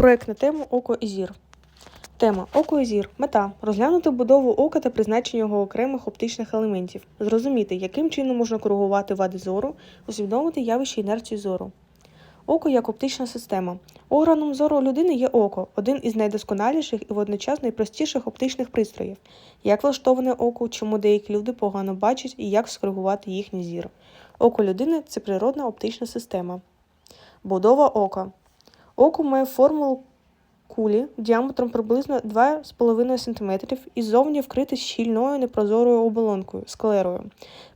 Проект на тему Око і зір. Тема Око і зір. Мета розглянути будову ока та призначення його окремих оптичних елементів, зрозуміти, яким чином можна коригувати вади зору, усвідомити явище інерції зору. Око як оптична система. Органом зору людини є око, один із найдосконаліших і водночас найпростіших оптичних пристроїв. Як влаштоване око, чому деякі люди погано бачать і як скоригувати їхній зір. Око людини це природна оптична система. Будова ока. Око має формулу кулі діаметром приблизно 2,5 см і ззовні вкрите щільною непрозорою оболонкою склерою.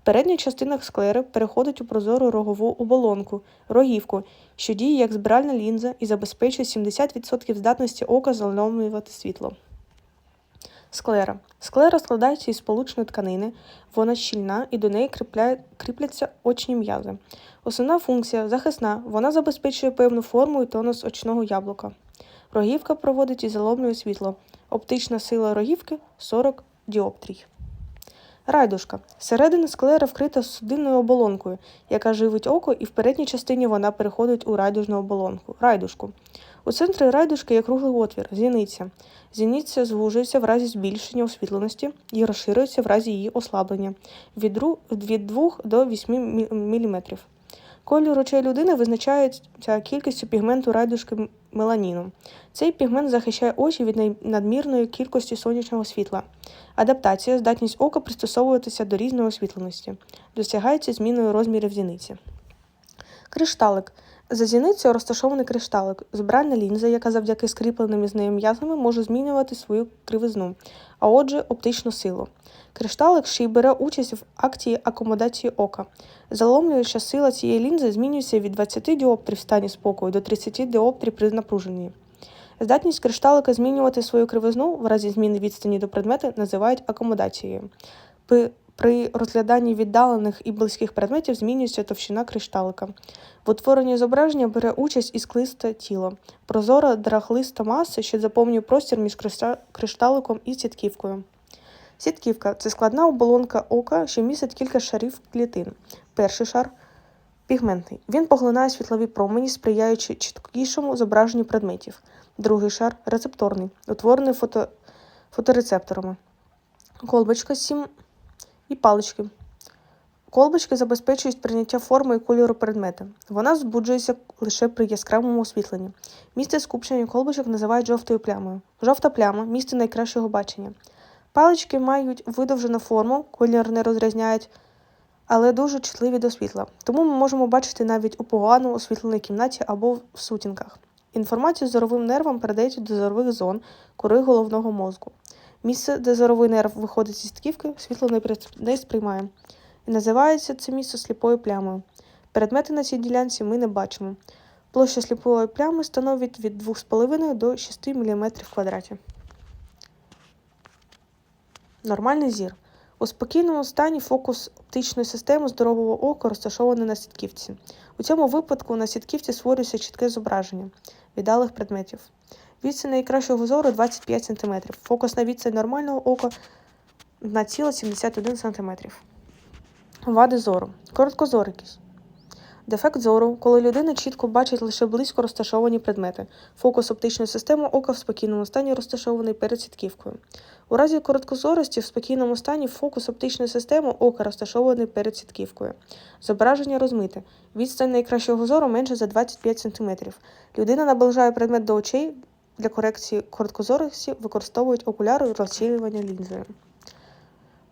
Передня частина склери переходить у прозору рогову оболонку рогівку, що діє як збиральна лінза і забезпечує 70% здатності ока заломлювати світло. Склера. Склера складається із сполучної тканини, вона щільна і до неї кріпля... кріпляться очні м'язи. Основна функція захисна, вона забезпечує певну форму і тонус очного яблука. Рогівка проводить і заломлює світло. Оптична сила рогівки 40 діоптрій. Райдушка. Середина склера вкрита судинною оболонкою, яка живить око, і в передній частині вона переходить у райдужну оболонку райдушку. У центрі райдушки є круглий отвір, зіниця. Зіниця звужується в разі збільшення освітленості і розширюється в разі її ослаблення від 2 до 8 мм. Колір очей людини визначається кількістю пігменту райдушки меланіну. Цей пігмент захищає очі від надмірної кількості сонячного світла. Адаптація здатність ока пристосовуватися до різної освітленості, досягається зміною розмірів зіниці. Кришталик. За зіницею розташований кришталик, збиральна лінза, яка завдяки скріпленим із нею м'язами може змінювати свою кривизну, а отже, оптичну силу. Кришталик ще й бере участь в акції акомодації ока. Заломлююча сила цієї лінзи змінюється від 20 діоптрів в стані спокою до 30 діоптрів при напруженні. Здатність кришталика змінювати свою кривизну в разі зміни відстані до предмету називають акомодацією. При розгляданні віддалених і близьких предметів змінюється товщина кришталика. В утворенні зображення бере участь і склисте тіло, прозора драхлиста маса, що заповнює простір між кришталиком і сітківкою. Сітківка це складна оболонка ока, що містить кілька шарів клітин. Перший шар пігментний. Він поглинає світлові промені, сприяючи чіткішому зображенню предметів. Другий шар рецепторний, утворений фото... фоторецепторами. Колбочка 7 і палички. Колбочки забезпечують прийняття форми і кольору предмета. Вона збуджується лише при яскравому освітленні. Місце скупчення колбочок називають жовтою плямою. Жовта пляма місце найкращого бачення. Палички мають видовжену форму, колір не розрізняють, але дуже чутливі до світла. Тому ми можемо бачити навіть у погано освітленій кімнаті або в сутінках. Інформацію зоровим нервам передають до зорових зон кори головного мозку. Місце, де зоровий нерв виходить зі стківки, світло не сприймає. І називається це місце сліпою плямою. Предмети на цій ділянці ми не бачимо. Площа сліпої плями становить від 2,5 до 6 мм квадраті. Нормальний зір. У спокійному стані фокус оптичної системи здорового ока розташований на сітківці. У цьому випадку на сітківці створюється чітке зображення віддалих предметів. Відстань найкращого зору 25 см. Фокусна відстань нормального ока 1,71 см. Вади зору. Короткозорикість. Дефект зору, коли людина чітко бачить лише близько розташовані предмети. Фокус оптичної системи ока в спокійному стані розташований перед сітківкою. У разі короткозорості в спокійному стані фокус оптичної системи ока розташований перед сітківкою. Зображення розмите. Відстань найкращого зору менше за 25 см. Людина наближає предмет до очей. Для корекції короткозорості використовують окуляри розширювання лінзою.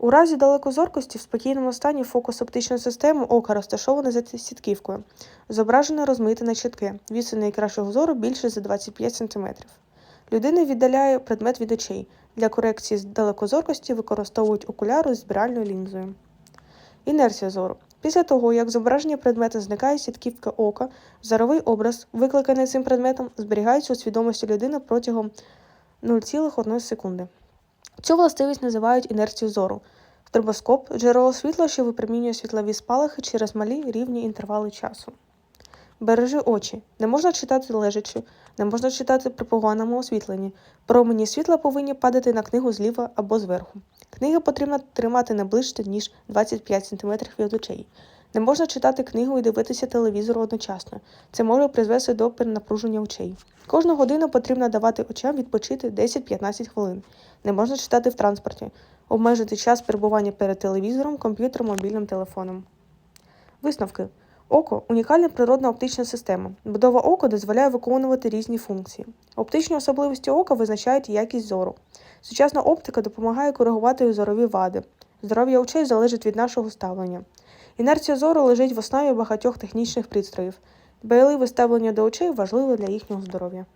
У разі далекозоркості в спокійному стані фокус оптичної системи ока розташований за сітківкою. Зображення розмите на чітке. Відстань найкращого зору більше за 25 см. Людина віддаляє предмет від очей. Для корекції з далекозоркості використовують окуляри з збиральною лінзою. Інерція зору. Після того, як зображення предмета зникає сітківка ока, зоровий образ, викликаний цим предметом, зберігається у свідомості людини протягом 0,1 секунди. Цю властивість називають інерцією зору. Стробоскоп джерело світла, що випромінює світлові спалахи через малі рівні інтервали часу. Бережи очі. Не можна читати лежачи, не можна читати при поганому освітленні. Промені світла повинні падати на книгу зліва або зверху. Книги потрібно тримати не ближче, ніж 25 см від очей. Не можна читати книгу і дивитися телевізор одночасно. Це може призвести до перенапруження очей. Кожну годину потрібно давати очам відпочити 10-15 хвилин. Не можна читати в транспорті. Обмежити час перебування перед телевізором, комп'ютером, мобільним телефоном. Висновки. Око унікальна природна оптична система. Будова ока дозволяє виконувати різні функції. Оптичні особливості ока визначають якість зору. Сучасна оптика допомагає коригувати зорові вади. Здоров'я очей залежить від нашого ставлення. Інерція зору лежить в основі багатьох технічних пристроїв. Дбайливе ставлення до очей важливе для їхнього здоров'я.